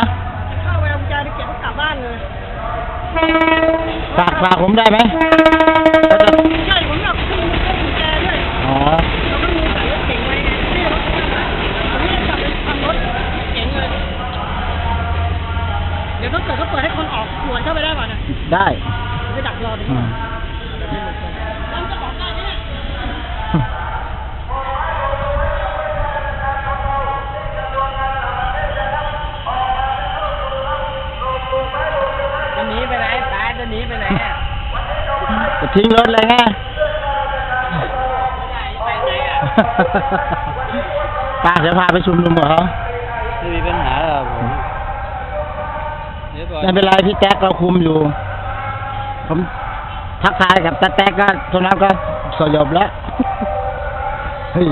ะเข้าวไปเอากุญแจไปเก็บกลับบ้านเลยฝากฝากผมได้ไหมใช่ผมอยากขึ้นกด้วยอ๋อเราก็มีแต่รเก๋งไว้ไงนี่รถเก๋นี่จะทำรถเก๋งเลยเดี๋ยวถ้าเกิดเขาเปิดให้คนออกสวนเข้าไปได้ป่ะเนี่ยได้จะดักรอดู ทิ้งรถเลยไงไปไหนอะป้าจะพาไปชุมนุมกับเขาไม่มีปัญหาหรอกผมเดี๋ยวก่อนไม่เป็นไรพี่แจ๊คเราคุมอยู่ ผมทักทายกับตาแจ๊กก็ตรงนั้นก็สยบแล้วเฮ้ย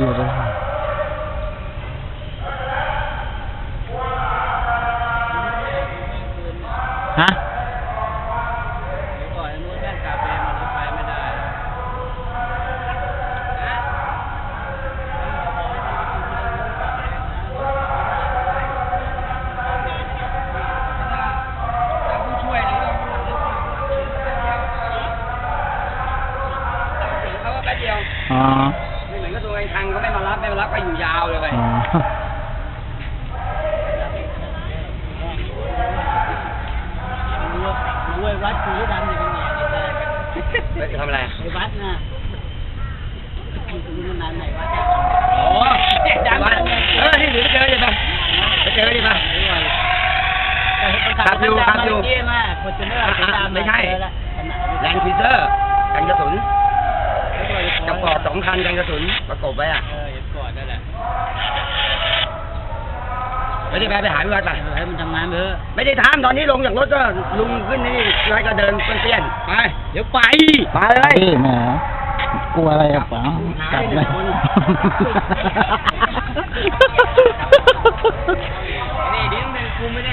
ฮะ อ๋อไม่เหมือนกับตัวเองทางเขาไม่มารับไม่มารับก็อยู่ยาวเลยไป อ๋อรวยวัดสีดำอย่างเงี้ยทำอะไรไอ้วัดน่ะมันนานไหนวัดโอ้ดังเออที่หนูไปเจอดิป่ะไปเจอดิป่ะครับอยู่ครับอยู่มากคนจะไม่เอาสีดำไม่ใช่แลนด์ครูเซอร์กันกระสุนกระบ อกสองคันกันกระสุนประกบไว้อะเออก่อนนั่นแหละไม่ได้ไปไปหาพี่วัดป่ะให้มันทำงานเถอะไม่ได้ทำตอนนี้ลงจากรถก็ลุงขึ้นนี่ร้อยก็เดินเปี้ยนๆไปเดี๋ยวไปมาเลยพี่แหมกลัวอะไรอะป๋าจับเลยนี่ดิ้นหนึ่งกูไม่ได้